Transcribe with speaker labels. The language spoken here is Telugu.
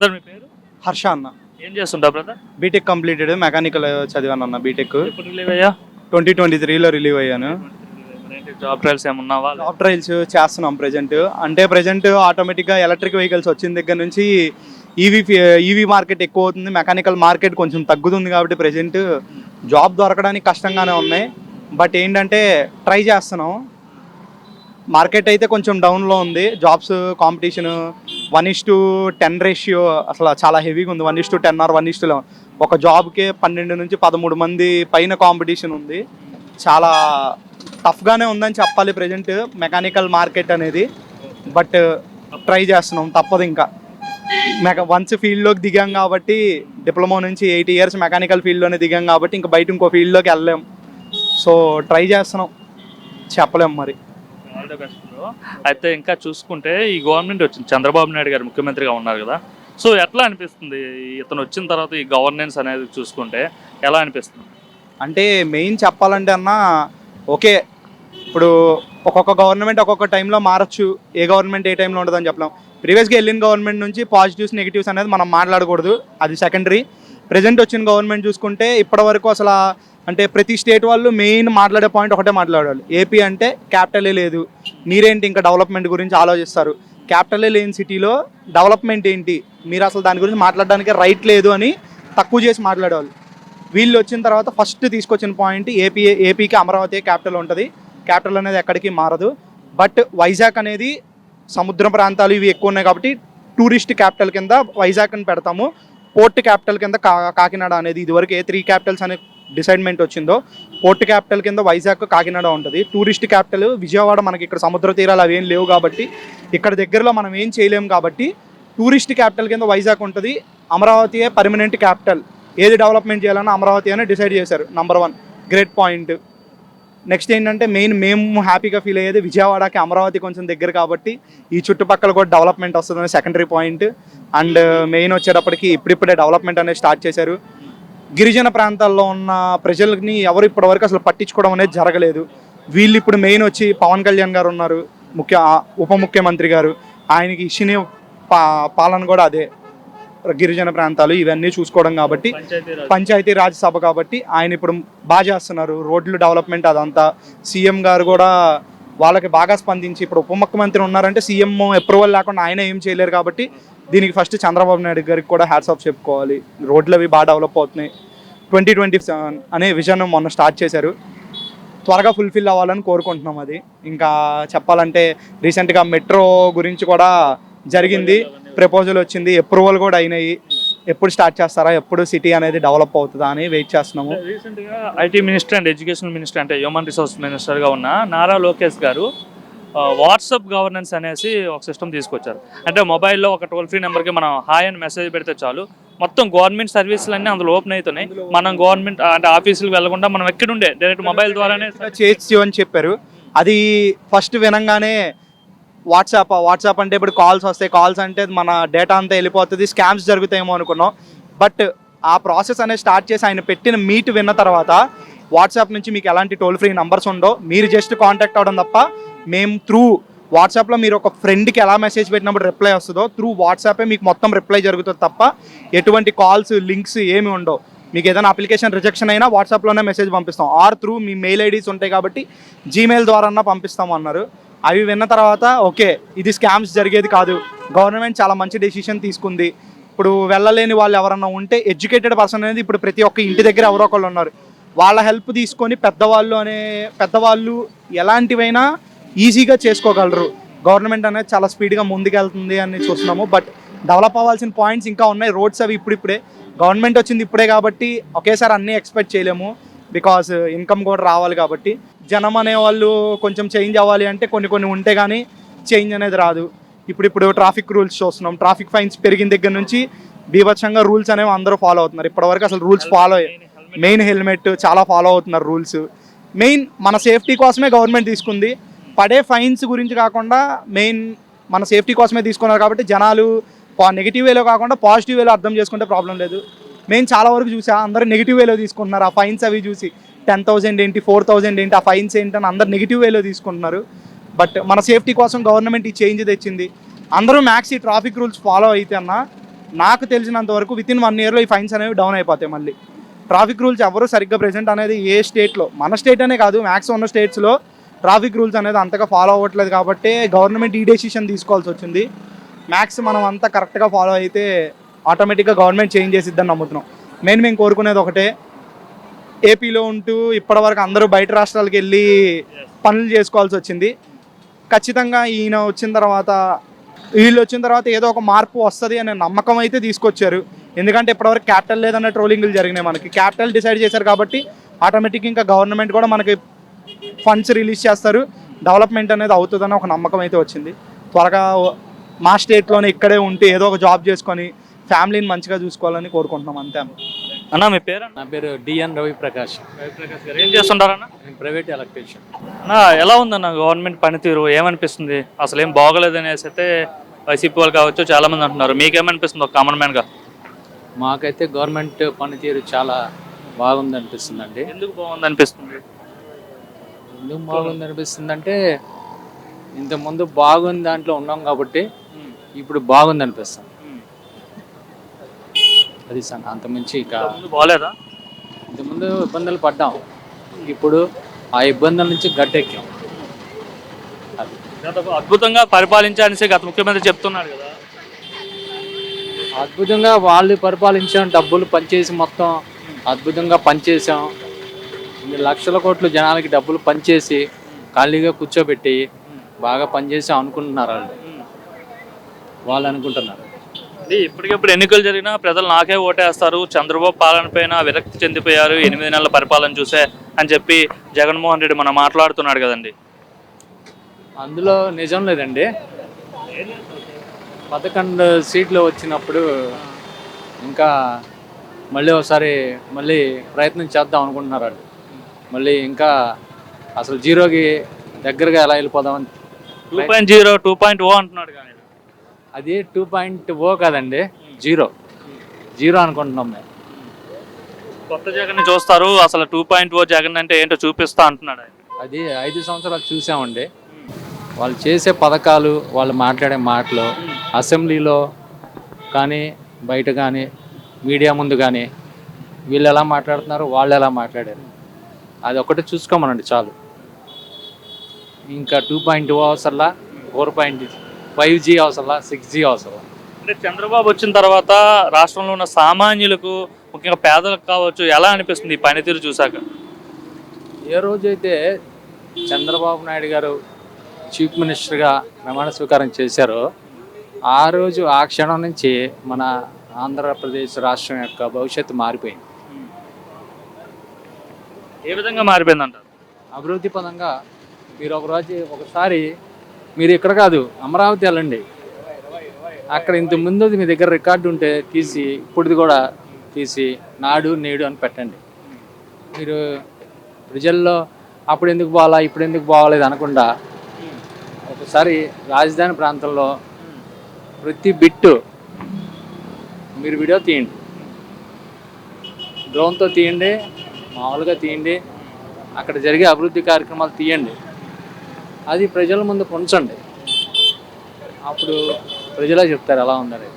Speaker 1: సార్ మీ పేరు?
Speaker 2: హర్ష అన్న.
Speaker 1: ఏం చేస్తుంటా బ్రదర్
Speaker 2: బీటెక్ కంప్లీటెడ్ మెకానికల్ చదివాను అన్న బీటెక్
Speaker 1: ఎప్పుడు రిలీవ్ అయ్యా
Speaker 2: ట్వంటీ ట్వంటీ త్రీలో రిలీవ్ అయ్యాను.
Speaker 1: జాబ్ ట్రయల్స్ ఏమన్నావా
Speaker 2: జాబ్ ట్రయల్స్ చేస్తున్నాం ప్రజెంట్ అంటే ప్రజెంట్ ఆటోమేటిక్గా ఎలక్ట్రిక్ వెహికల్స్ వచ్చిన దగ్గర నుంచి ఈవీ ఈవీ మార్కెట్ ఎక్కువ అవుతుంది మెకానికల్ మార్కెట్ కొంచెం తగ్గుతుంది కాబట్టి ప్రజెంట్ జాబ్ దొరకడానికి కష్టంగానే ఉన్నాయి. బట్ ఏంటంటే ట్రై చేస్తున్నాం. మార్కెట్ అయితే కొంచెం డౌన్లో ఉంది. Jobs competition one is to ten ratio అసలు చాలా హెవీగా ఉంది. One is to ten or one is to ఒక జాబ్కే పన్నెండు నుంచి పదమూడు మంది పైన కాంపిటీషన్ ఉంది. చాలా టఫ్గానే ఉందని చెప్పాలి ప్రజెంట్ మెకానికల్ మార్కెట్ అనేది. బట్ ట్రై చేస్తున్నాం తప్పదు ఇంకా. మెక వన్స్ ఫీల్డ్లోకి దిగాం కాబట్టి డిప్లొమా నుంచి ఎయిట్ ఇయర్స్ మెకానికల్ ఫీల్డ్లోనే దిగాం కాబట్టి ఇంకా బయట ఇంకో ఫీల్డ్లోకి వెళ్ళలేం. సో ట్రై చేస్తున్నాం. చెప్పలేం మరి.
Speaker 1: ఆల్ ద బెస్ట్ అయితే ఇంకా చూసుకుంటే ఈ గవర్నమెంట్ వచ్చింది. చంద్రబాబు నాయుడు గారు ముఖ్యమంత్రిగా ఉన్నారు కదా. సో ఎట్లా అనిపిస్తుంది? ఇతను వచ్చిన తర్వాత ఈ గవర్నెన్స్ అనేది చూసుకుంటే ఎలా అనిపిస్తుంది?
Speaker 2: అంటే మెయిన్ చెప్పాలంటే అన్న ఓకే ఇప్పుడు ఒక్కొక్క గవర్నమెంట్ ఒక్కొక్క టైంలో మారచ్చు. ఏ గవర్నమెంట్ ఏ టైంలో ఉండదని చెప్పలేం. ప్రీవియస్గా వెళ్ళిన గవర్నమెంట్ నుంచి పాజిటివ్స్ నెగిటివ్స్ అనేది మనం మాట్లాడకూడదు. అది సెకండరీ ప్రజెంట్ వచ్చిన గవర్నమెంట్ చూసుకుంటే ఇప్పటివరకు అసలు అంటే ప్రతి స్టేట్ వాళ్ళు మెయిన్ మాట్లాడే పాయింట్ ఒకటే మాట్లాడాలి. ఏపీ అంటే క్యాపిటలే లేదు. మీరేంటి ఇంకా డెవలప్మెంట్ గురించి ఆలోచిస్తారు? క్యాపిటలే లేని సిటీలో డెవలప్మెంట్ ఏంటి? మీరు అసలు దాని గురించి మాట్లాడడానికి రైట్ లేదు అని తక్కువ చేసి మాట్లాడేవాళ్ళు. వీళ్ళు వచ్చిన తర్వాత ఫస్ట్ తీసుకొచ్చిన పాయింట్ ఏపీ ఏపీకి అమరావతి క్యాపిటల్ ఉంటుంది. క్యాపిటల్ అనేది ఎక్కడికి మారదు. బట్ వైజాగ్ అనేది సముద్ర ప్రాంతాలు ఇవి ఎక్కువ ఉన్నాయి కాబట్టి టూరిస్ట్ క్యాపిటల్ కింద వైజాగ్ని పెడతాము. పోర్ట్ క్యాపిటల్ కింద కా కాకినాడ అనేది ఇదివరకు ఏ త్రీ క్యాపిటల్స్ అనే డిసైడ్మెంట్ వచ్చిందో పోర్ట్ క్యాపిటల్ కింద వైజాగ్ కాకినాడ ఉంటుంది. టూరిస్ట్ క్యాపిటల్ విజయవాడ మనకి ఇక్కడ సముద్ర తీరాలు అవేం లేవు కాబట్టి ఇక్కడ దగ్గరలో మనం ఏం చేయలేము కాబట్టి టూరిస్ట్ క్యాపిటల్ కింద వైజాగ్ ఉంటుంది. అమరావతియే పర్మనెంట్ క్యాపిటల్ ఏది డెవలప్మెంట్ చేయాలన్నా అమరావతి అని డిసైడ్ చేశారు. Number one great point next ఏంటంటే మెయిన్ మేము హ్యాపీగా ఫీల్ అయ్యేది విజయవాడకి అమరావతి కొంచెం దగ్గర కాబట్టి ఈ చుట్టుపక్కల కూడా డెవలప్మెంట్ వస్తుందని సెకండరీ పాయింట్ అండ్ మెయిన్ వచ్చేటప్పటికి ఇప్పుడిప్పుడే డెవలప్మెంట్ అనేది స్టార్ట్ చేశారు. గిరిజన ప్రాంతాల్లో ఉన్న ప్రజలని ఎవరు ఇప్పటివరకు అసలు పట్టించుకోవడం అనేది జరగలేదు. వీళ్ళు ఇప్పుడు మెయిన్ వచ్చి పవన్ కళ్యాణ్ గారు ఉన్నారు ముఖ్య ఉప ముఖ్యమంత్రి గారు. ఆయనకి ఇచ్చిన పా పాలన కూడా అదే. గిరిజన ప్రాంతాలు ఇవన్నీ చూసుకోవడం కాబట్టి
Speaker 1: పంచాయతీ
Speaker 2: రాజ్ సభ కాబట్టి ఆయన ఇప్పుడు బాగా చేస్తున్నారు. రోడ్లు డెవలప్మెంట్ అదంతా. సీఎం గారు కూడా వాళ్ళకి బాగా స్పందించి ఇప్పుడు ఉప ముఖ్యమంత్రి ఉన్నారంటే సీఎం అప్రూవల్ లేకుండా ఆయన ఏం చేయలేరు కాబట్టి దీనికి ఫస్ట్ చంద్రబాబు నాయుడు గారికి కూడా హ్యాట్స్ ఆఫ్ చెప్పుకోవాలి. రోడ్లు అవి బాగా డెవలప్ అవుతున్నాయి. ట్వంటీ ట్వంటీ సెవెన్ అనే విజన్ మొన్న స్టార్ట్ చేశారు. త్వరగా ఫుల్ఫిల్ అవ్వాలని కోరుకుంటున్నాం అది. ఇంకా చెప్పాలంటే రీసెంట్గా మెట్రో గురించి కూడా జరిగింది. ప్రపోజల్ వచ్చింది. అప్రూవల్ కూడా అయినాయి. ఎప్పుడు స్టార్ట్ చేస్తారా? ఎప్పుడు సిటీ అనేది డెవలప్ అవుతుందా అని వెయిట్ చేస్తున్నాము.
Speaker 1: రీసెంట్గా IT minister and education minister అంటే హ్యూమన్ రిసోర్స్ మినిస్టర్గా ఉన్న నారా లోకేష్ గారు వాట్సాప్ గవర్నెన్స్ అనేసి ఒక సిస్టమ్ తీసుకొచ్చారు. అంటే మొబైల్లో ఒక టోల్ ఫ్రీ నెంబర్కి మనం హాయ్ అని మెసేజ్ పెడితే చాలు. మొత్తం గవర్నమెంట్ సర్వీసులు అన్నీ అందులో ఓపెన్ అవుతున్నాయి. మనం గవర్నమెంట్ అంటే ఆఫీసులు వెళ్ళకుండా మనం ఎక్కడుండే? డైరెక్ట్ మొబైల్ ద్వారానే
Speaker 2: చేయొచ్చు అని చెప్పారు. అది ఫస్ట్ వినంగానే వాట్సాప్ వాట్సాప్ అంటే ఇప్పుడు కాల్స్ వస్తాయి. కాల్స్ అంటే మన డేటా అంతా వెళ్ళిపోతుంది. స్కామ్స్ జరుగుతాయేమో అనుకున్నాం. బట్ ఆ ప్రాసెస్ అనేది స్టార్ట్ చేసి ఆయన పెట్టిన మీట్ విన్న తర్వాత వాట్సాప్ నుంచి మీకు ఎలాంటి టోల్ ఫ్రీ నంబర్స్ ఉండవు. మీరు జస్ట్ కాంటాక్ట్ అవ్వడం తప్ప మేము త్రూ వాట్సాప్లో మీరు ఒక ఫ్రెండ్కి ఎలా మెసేజ్ పెట్టినప్పుడు రిప్లై వస్తుందో త్రూ వాట్సాపే మీకు మొత్తం రిప్లై జరుగుతుంది తప్ప ఎటువంటి కాల్స్ లింక్స్ ఏమి ఉండవు. మీకు ఏదైనా అప్లికేషన్ రిజెక్షన్ అయినా వాట్సాప్లోనే మెసేజ్ పంపిస్తాం. ఆర్ త్రూ మీ మెయిల్ ఐడీస్ ఉంటాయి కాబట్టి జీమెయిల్ ద్వారా పంపిస్తాం అన్నారు. అవి విన్న తర్వాత ఓకే ఇది స్కామ్స్ జరిగేది కాదు. గవర్నమెంట్ చాలా మంచి డెసిషన్ తీసుకుంది. ఇప్పుడు వెళ్ళలేని వాళ్ళు ఎవరన్నా ఉంటే ఎడ్యుకేటెడ్ పర్సన్ అనేది ఇప్పుడు ప్రతి ఒక్క ఇంటి దగ్గర ఎవరో ఒకళ్ళు ఉన్నారు. వాళ్ళ హెల్ప్ తీసుకొని పెద్దవాళ్ళు అనే పెద్దవాళ్ళు ఎలాంటివైనా ఈజీగా చేసుకోగలరు. గవర్నమెంట్ అనేది చాలా స్పీడ్గా ముందుకెళ్తుంది అని చూస్తున్నాము. బట్ డెవలప్ అవ్వాల్సిన పాయింట్స్ ఇంకా ఉన్నాయి. రోడ్స్ అవి ఇప్పుడిప్పుడే. గవర్నమెంట్ వచ్చింది ఇప్పుడే కాబట్టి ఒకేసారి అన్నీ ఎక్స్పెక్ట్ చేయలేము. బికాస్ ఇన్కమ్ కూడా రావాలి కాబట్టి. జనం అనే వాళ్ళు కొంచెం చేంజ్ అవ్వాలి అంటే కొన్ని కొన్ని ఉంటే కానీ చేంజ్ అనేది రాదు. ఇప్పుడు ఇప్పుడు ట్రాఫిక్ రూల్స్ చూస్తున్నాం. ట్రాఫిక్ ఫైన్స్ పెరిగిన దగ్గర నుంచి బీభత్సంగా రూల్స్ అనేవి అందరూ ఫాలో అవుతున్నారు. ఇప్పటివరకు అసలు రూల్స్ ఫాలో మెయిన్ హెల్మెట్ చాలా ఫాలో అవుతున్నారు రూల్స్ మెయిన్ మన సేఫ్టీ కోసమే గవర్నమెంట్ తీసుకుంది. పడే ఫైన్స్ గురించి కాకుండా మెయిన్ మన సేఫ్టీ కోసమే తీసుకున్నారు కాబట్టి జనాలు నెగిటివ్ వేలో కాకుండా పాజిటివ్ వేలో అర్థం చేసుకుంటే ప్రాబ్లం లేదు. మెయిన్ చాలా వరకు చూసా అందరూ నెగిటివ్ వేలో తీసుకుంటున్నారు. ఆ ఫైన్స్ అవి చూసి టెన్ థౌసండ్ ఏంటి ఫోర్ థౌసండ్ ఏంటి ఆ ఫైన్స్ ఏంటి అని అందరు నెగిటివ్ వేలో తీసుకుంటున్నారు. బట్ మన సేఫ్టీ కోసం గవర్నమెంట్ ఈ చేంజ్ తెచ్చింది. అందరూ మ్యాక్స్ ఈ ట్రాఫిక్ రూల్స్ ఫాలో అయితే అన్న నాకు తెలిసినంత వరకు విత్ ఇన్ వన్ ఇయర్లో ఈ ఫైన్స్ అనేవి డౌన్ అయిపోతాయి మళ్ళీ. ట్రాఫిక్ రూల్స్ ఎవరు సరిగ్గా ప్రెజెంట్ అనేది ఏ స్టేట్లో మన స్టేట్ అనే కాదు మ్యాక్స్ ఉన్న స్టేట్స్లో ట్రాఫిక్ రూల్స్ అనేది అంతగా ఫాలో అవ్వట్లేదు కాబట్టి గవర్నమెంట్ ఈ డెసిషన్ తీసుకోవాల్సి వచ్చింది. మ్యాక్స్ మనం అంతా కరెక్ట్గా ఫాలో అయితే ఆటోమేటిక్గా గవర్నమెంట్ చేంజ్ చేసిద్దని నమ్ముతున్నాం. మెయిన్ మేము కోరుకునేది ఒకటే ఏపీలో ఉంటూ ఇప్పటివరకు అందరూ బయట రాష్ట్రాలకు వెళ్ళి పనులు చేసుకోవాల్సి వచ్చింది. ఖచ్చితంగా ఈయన వచ్చిన తర్వాత వీళ్ళు వచ్చిన తర్వాత ఏదో ఒక మార్పు వస్తుంది అనే నమ్మకం అయితే తీసుకొచ్చారు. ఎందుకంటే ఇప్పటివరకు క్యాపిటల్ లేదన్న ట్రోలింగ్లు జరిగినాయి మనకి. క్యాపిటల్ డిసైడ్ చేశారు కాబట్టి ఆటోమేటిక్ ఇంకా గవర్నమెంట్ కూడా మనకి ఫండ్స్ రిలీజ్ చేస్తారు. డెవలప్మెంట్ అనేది అవుతుందని ఒక నమ్మకం అయితే వచ్చింది. త్వరగా మా స్టేట్లోనే ఇక్కడే ఉంటూ ఏదో ఒక జాబ్ చేసుకొని ఫ్యామిలీని మంచిగా చూసుకోవాలని కోరుకుంటున్నాం. అంతే
Speaker 1: అన్న. మీ పేరు
Speaker 3: నా పేరు డిఎన్ రవి ప్రకాష్
Speaker 1: రవిప్రకాష్ గారు. ఏం చేస్తుంటారన్న
Speaker 3: నేను ప్రైవేట్ ఎలక్ట్రీషియన్.
Speaker 1: అన్న ఎలా ఉందన్న గవర్నమెంట్ పనితీరు? ఏమనిపిస్తుంది? అసలు ఏం బాగోలేదనేసి అయితే వైసీపీ వాళ్ళు కావచ్చు చాలా మంది అంటున్నారు. మీకేమనిపిస్తుంది ఒక కామన్ మ్యాన్గా
Speaker 3: మాకైతే గవర్నమెంట్ పనితీరు చాలా బాగుంది అనిపిస్తుంది అండి
Speaker 1: ఎందుకు బాగుంది అనిపిస్తుంది
Speaker 3: ఎందుకు బాగుంది అనిపిస్తుంది అంటే ఇంతకుముందు బాగుంది దాంట్లో ఉన్నాం కాబట్టి ఇప్పుడు బాగుంది అనిపిస్తుంది అది సార్ అంతమించి ఇక
Speaker 1: బాగోలేదా
Speaker 3: ఇంతకుముందు ఇబ్బందులు పడ్డాం. ఇప్పుడు ఆ ఇబ్బందుల నుంచి గట్టెక్కాం.
Speaker 1: అద్భుతంగా పరిపాలించాలని గత ముఖ్యమంత్రి చెప్తున్నాడు కదా.
Speaker 3: అద్భుతంగా వాళ్ళు పరిపాలించాం డబ్బులు పనిచేసి మొత్తం అద్భుతంగా పనిచేసాం లక్షల కోట్లు జనాలకి డబ్బులు పనిచేసి ఖాళీగా కూర్చోబెట్టి బాగా పనిచేసాం అనుకుంటున్నారు వాళ్ళు. వాళ్ళు అనుకుంటున్నారు.
Speaker 1: ఇప్పటికిప్పుడు ఎన్నికలు జరిగినా ప్రజలు నాకే ఓటేస్తారు. చంద్రబాబు పాలన పైన విరక్తి చెందిపోయారు. ఎనిమిది నెలల పరిపాలన చూసే అని చెప్పి జగన్మోహన్ రెడ్డి మనం మాట్లాడుతున్నాడు కదండి.
Speaker 3: అందులో నిజం లేదండి. పదకొండు సీట్లు వచ్చినప్పుడు ఇంకా మళ్ళీ ఒకసారి మళ్ళీ ప్రయత్నం చేద్దాం అనుకుంటున్నారు వాళ్ళు. మళ్ళీ ఇంకా అసలు జీరోకి దగ్గరగా ఎలా వెళ్ళిపోదామని
Speaker 1: two point zero two point O అంటున్నాడు కానీ.
Speaker 3: అది టూ పాయింట్ ఓ కాదండి జీరో. జీరో అనుకుంటున్నాం మేము.
Speaker 1: కొత్త జగన్ చూస్తారు అసలు టూ పాయింట్ ఓ జగన్ అంటే ఏంటో చూపిస్తా అంటున్నాడు
Speaker 3: అది ఐదు సంవత్సరాలు చూసామండి. వాళ్ళు చేసే పథకాలు వాళ్ళు మాట్లాడే మాటలు అసెంబ్లీలో కానీ బయట కానీ మీడియా ముందు కానీ వీళ్ళు ఎలా మాట్లాడుతున్నారు వాళ్ళు ఎలా మాట్లాడారు. అది ఒకటి చూసుకోమనండి చాలు. ఇంకా టూ పాయింట్ ఓ అవసరంలా? ఫోర్ పాయింట్ ఫైవ్ జీ అవసరంలా? సిక్స్ జీ అవసరం
Speaker 1: అంటే చంద్రబాబు వచ్చిన తర్వాత రాష్ట్రంలో ఉన్న సామాన్యులకు ముఖ్యంగా పేదలకు కావచ్చు ఎలా అనిపిస్తుంది ఈ పనితీరు చూసాక
Speaker 3: ఏ రోజైతే చంద్రబాబు నాయుడు గారు చీఫ్ మినిస్టర్గా ప్రమాణ స్వీకారం చేశారో ఆ రోజు ఆ క్షణం నుంచి మన ఆంధ్రప్రదేశ్ రాష్ట్రం యొక్క భవిష్యత్తు మారిపోయింది.
Speaker 1: ఏ విధంగా మారిపోయింది అంటారు
Speaker 3: అభివృద్ధి పదంగా మీరు ఒక రోజు ఒకసారి మీరు ఇక్కడ కాదు అమరావతి వెళ్ళండి. అక్కడ ఇంత ముందు మీ దగ్గర రికార్డు ఉంటే తీసి ఇప్పుడుది కూడా తీసి నాడు నేడు అని పెట్టండి. మీరు ప్రజల్లో అప్పుడు ఎందుకు బాగాలా ఇప్పుడు ఎందుకు బాగాలేదు అనకుండా ఒకసారి రాజధాని ప్రాంతంలో ప్రతి బిట్టు మీరు వీడియో తీయండి. డ్రోన్తో తీయండి మామూలుగా తీయండి. అక్కడ జరిగే అభివృద్ధి కార్యక్రమాలు తీయండి. అది ప్రజల ముందు ఉంచండి అప్పుడు ప్రజలే చెప్తారు ఎలా ఉందని